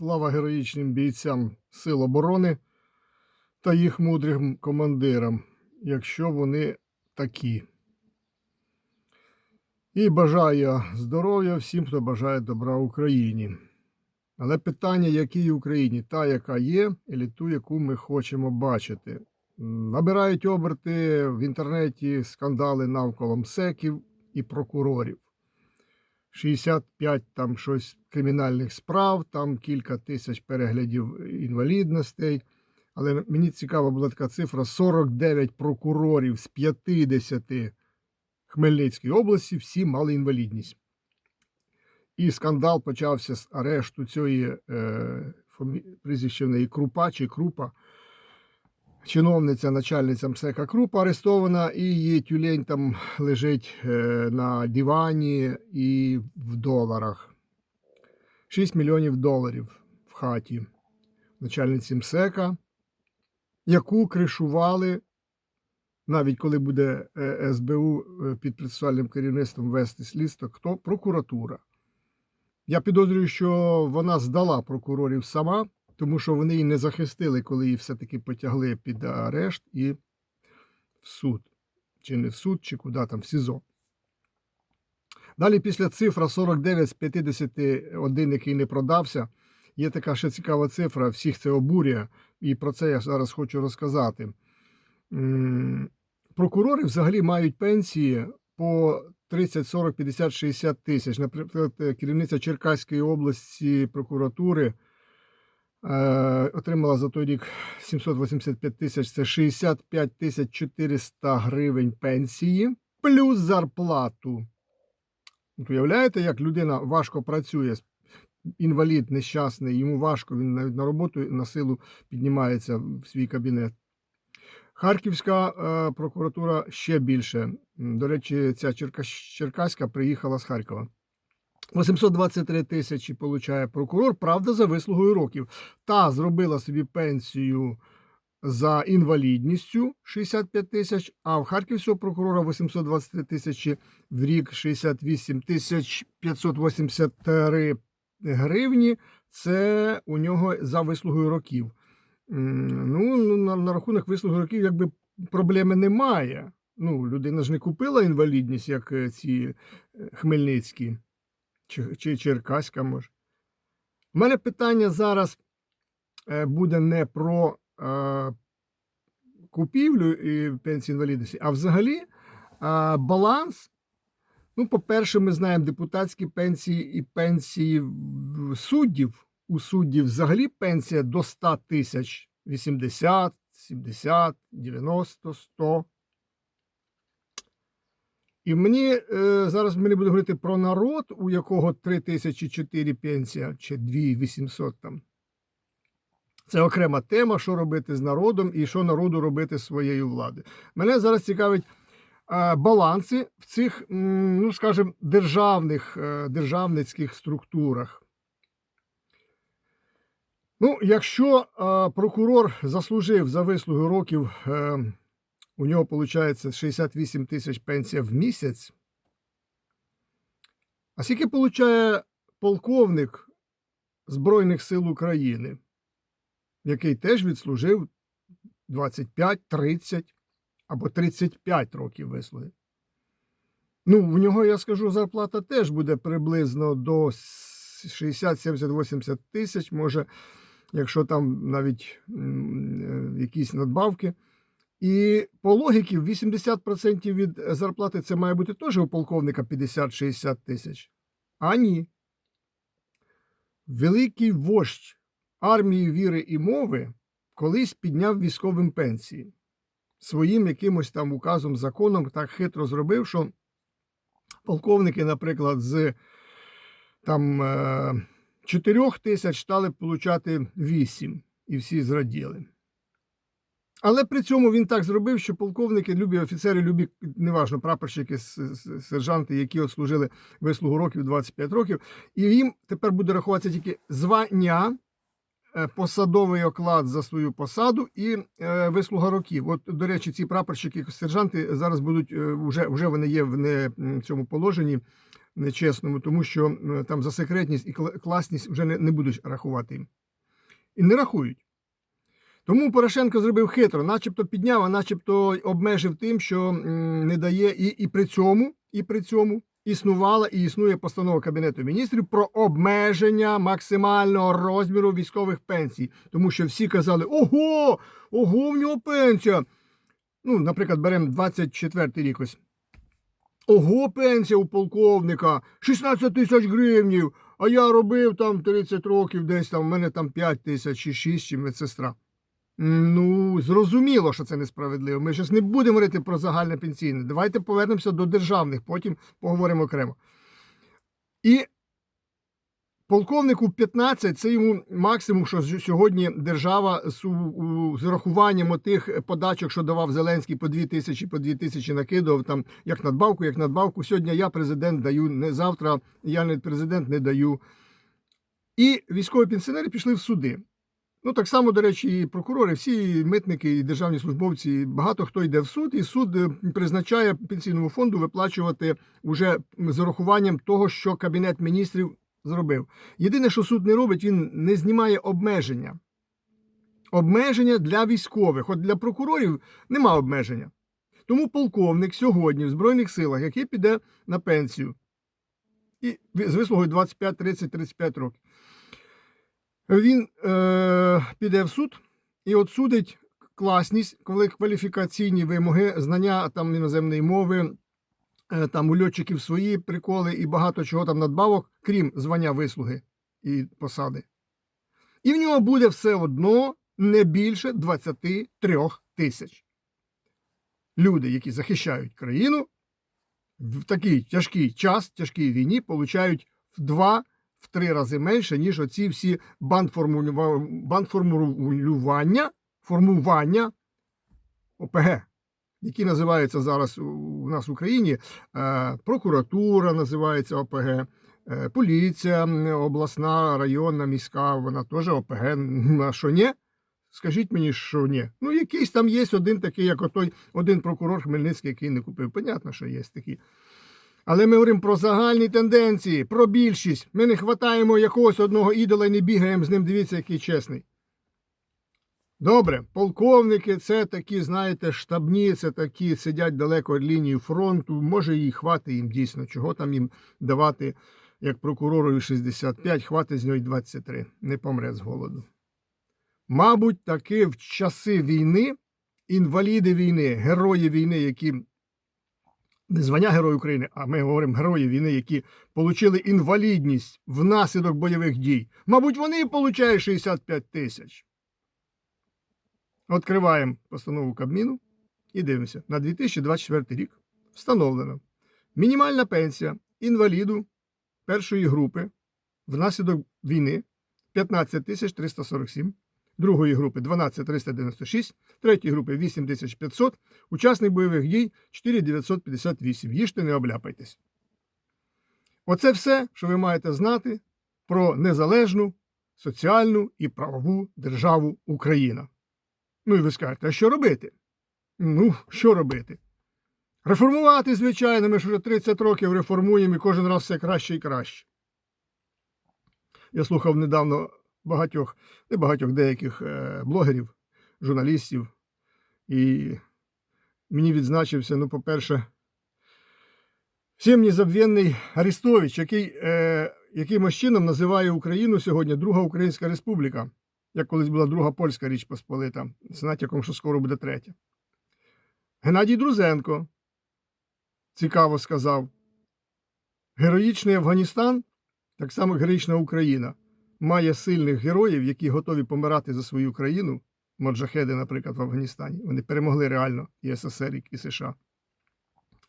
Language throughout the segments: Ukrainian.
Слава героїчним бійцям Сил оборони та їх мудрим командирам, якщо вони такі. І бажаю здоров'я всім, хто бажає добра Україні. Але питання, якій Україні, та, яка є, і ту, яку ми хочемо бачити. Набирають оберти в інтернеті скандали навколо МСЕКів і прокурорів. 65 там щось кримінальних справ, там кілька тисяч переглядів інвалідностей. Але мені цікава була така цифра: 49 прокурорів з 50 Хмельницької області всі мали інвалідність. І скандал почався з арешту цієї е, фамі... прізвище в неї Крупа чи Крупа. Чиновниця, начальниця МСЕКа Крупа арестована, і її тюлень там лежить е, на дивані і в доларах. 6 мільйонів доларів в хаті начальниці МСЕКа, яку кришували, навіть коли буде е, СБУ е, під процесуальним керівництвом вести слідство, хто прокуратура. Я підозрюю, що вона здала прокурорів сама, тому що вони її не захистили, коли її все-таки потягли під арешт і в суд. Чи не в суд, чи куди там, в СІЗО. Далі після цифра 49 з 51, який не продався, є така ще цікава цифра, всіх це обурює, і про це я зараз хочу розказати. Прокурори взагалі мають пенсії по 30, 40, 50, 60 тисяч. Наприклад, керівниця Черкаської області прокуратури отримала за той рік 785 тисяч, це 65 тисяч 400 гривень пенсії, плюс зарплату. От Уявляєте, як людина важко працює, інвалід нещасний, йому важко, він навіть на роботу на силу піднімається в свій кабінет. Харківська е, прокуратура ще більше. До речі, ця Черкаська приїхала з Харкова. 823 тисячі получає прокурор, правда, за вислугою років. Та зробила собі пенсію за інвалідністю 65 тисяч, а в харківського прокурора 823 тисячі в рік 68 тисяч 583 гривні. Це у нього за вислугою років. Ну, ну, на, на рахунок вислуги років, якби проблеми немає. Ну, людина ж не купила інвалідність, як е, ці е, Хмельницькі чи, чи Черкаська, може. У мене питання зараз е, буде не про е, купівлю і пенсії інвалідності, а взагалі е, баланс. Ну, по-перше, ми знаємо депутатські пенсії і пенсії суддів. У суддів взагалі пенсія до 100 тисяч 80, 70, 90, 100. І мені е, зараз ми не будемо говорити про народ, у якого 3 тисячі 4 пенсія чи 2 800 там. Це окрема тема, що робити з народом і що народу робити з своєю владою. Мене зараз цікавить е, баланси в цих, ну скажімо, державних, е, державницьких структурах. Ну, якщо прокурор заслужив за вислуги років, у нього виходить 68 тисяч пенсія в місяць. А скільки получає полковник Збройних сил України, який теж відслужив 25, 30 або 35 років вислуги? Ну, в нього, я скажу, зарплата теж буде приблизно до 60, 70, 80 тисяч, може, якщо там навіть е, якісь надбавки. І по логіки 80% від зарплати це має бути теж у полковника 50-60 тисяч. А ні. Великий вождь армії віри і мови колись підняв військовим пенсії. Своїм якимось там указом, законом так хитро зробив, що полковники, наприклад, з там 4 тисяч стали получати 8, і всі зраділи. Але при цьому він так зробив, що полковники, любі офіцери, любі, неважно, прапорщики, сержанти, які отслужили вислугу років 25 років, і їм тепер буде рахуватися тільки звання, е, посадовий оклад за свою посаду і е, вислуга років. От, до речі, ці прапорщики, сержанти зараз будуть е, вже, вже вони є в не, цьому положенні нечесному, тому що там за секретність і кла- класність вже не, не будуть рахувати. І не рахують. Тому Порошенко зробив хитро, начебто підняв, а начебто обмежив тим, що не дає, і, і при цьому, і при цьому існувала і існує постанова Кабінету міністрів про обмеження максимального розміру військових пенсій. Тому що всі казали: ого, ого, в нього пенсія. Ну, наприклад, беремо 24 рік ось. Ого, пенсія у полковника 16 тисяч гривнів. А я робив там 30 років, десь там, в мене там 5 тисяч чи 6, чи медсестра. Ну, зрозуміло, що це несправедливо. Ми зараз не будемо говорити про загальне пенсійне. Давайте повернемося до державних, потім поговоримо окремо. І полковнику 15 це йому максимум, що сьогодні держава з урахуванням тих подачок, що давав Зеленський по 2 тисячі, по 2 тисячі накидував там як надбавку, як надбавку. Сьогодні я президент даю, не завтра я не президент не даю. І військові пенсіонери пішли в суди. Ну, так само, до речі, і прокурори, всі митники, і державні службовці, багато хто йде в суд, і суд е, призначає пенсійному фонду виплачувати уже з урахуванням того, що Кабінет міністрів зробив. Єдине, що суд не робить, він не знімає обмеження. Обмеження для військових. От для прокурорів нема обмеження. Тому полковник сьогодні в Збройних силах, який піде на пенсію, і з вислугою 25, 30, 35 років, він е, піде в суд і от судить класність, кваліфікаційні вимоги, знання там іноземної мови, е, там у льотчиків свої приколи і багато чого там надбавок, крім звання вислуги і посади. І в нього буде все одно не більше 23 тисяч. Люди, які захищають країну, в такий тяжкий час, тяжкій війні, получають в два в три рази менше, ніж оці всі бандформулюва- бандформулювання, формування ОПГ, які називаються зараз у нас в Україні. е, Прокуратура називається ОПГ, е, поліція обласна, районна, міська, вона теж ОПГ. М, А що ні? Скажіть мені, що ні. Ну, якийсь там є один такий, як отой один прокурор Хмельницький, який не купив. Понятно, що є такі. Але ми говоримо про загальні тенденції, про більшість. Ми не хватаємо якогось одного ідола і не бігаємо з ним. Дивіться, який чесний. Добре, полковники це такі, знаєте, штабні, це такі сидять далеко від лінії фронту. Може, і хватить їм дійсно, чого там їм давати, як прокуророві 65, хватить з нього й 23. Не помре з голоду. Мабуть, таки в часи війни інваліди війни, герої війни, які не звання Герой України, а ми говоримо герої війни, які отримали інвалідність внаслідок бойових дій. Мабуть, вони отримують 65 тисяч. Відкриваємо постанову Кабміну і дивимося. На 2024 рік встановлено мінімальна пенсія інваліду першої групи внаслідок війни 15 тисяч 347, другої групи 12 396, третьої групи 8500, учасник бойових дій 4958. Їжте, не обляпайтесь. Оце все, що ви маєте знати про незалежну соціальну і правову державу Україна. Ну і ви скажете, а що робити? Ну, що робити? Реформувати, звичайно, ми ж вже 30 років реформуємо і кожен раз все краще і краще. Я слухав недавно багатьох, не багатьох деяких е, блогерів, журналістів, і мені відзначився, ну, по-перше, всім незабвенний Арестович, який е, якимось чином називає Україну сьогодні Друга Українська Республіка, як колись була Друга Польська Річ Посполита, з натяком, що скоро буде третя. Геннадій Друзенко цікаво сказав: героїчний Афганістан, так само героїчна Україна, має сильних героїв, які готові помирати за свою країну. Моджахеди, наприклад, в Афганістані. Вони перемогли реально і СССР, і США.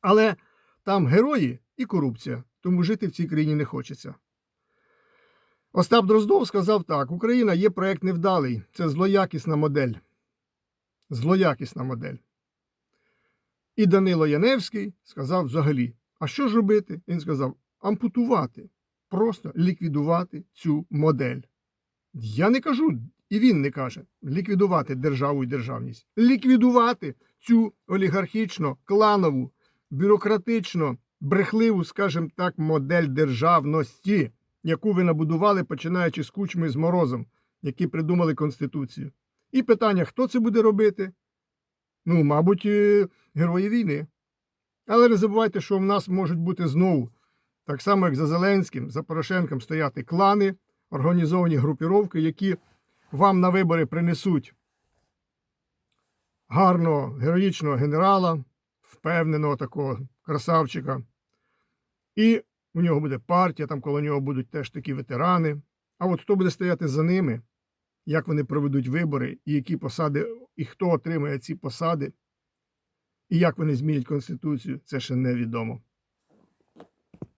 Але там герої і корупція, тому жити в цій країні не хочеться. Остап Дроздов сказав так: Україна є проект невдалий, це злоякісна модель. Злоякісна модель. І Данило Яневський сказав взагалі: а що ж робити? Він сказав: ампутувати, просто ліквідувати цю модель. Я не кажу, і він не каже, ліквідувати державу і державність, ліквідувати цю олігархічно, кланову, бюрократично брехливу, скажімо так, модель державності, яку ви набудували, починаючи з кучми з морозом, які придумали Конституцію. І питання, хто це буде робити? Ну, мабуть, е, герої війни. Але не забувайте, що в нас можуть бути знову, так само, як за Зеленським, за Порошенком, стояти клани, організовані групіровки, які вам на вибори принесуть гарного, героїчного генерала, впевненого такого красавчика. І у нього буде партія, там коло нього будуть теж такі ветерани. А от хто буде стояти за ними, як вони проведуть вибори, і які посади, і хто отримає ці посади, і як вони змінять Конституцію, це ще невідомо.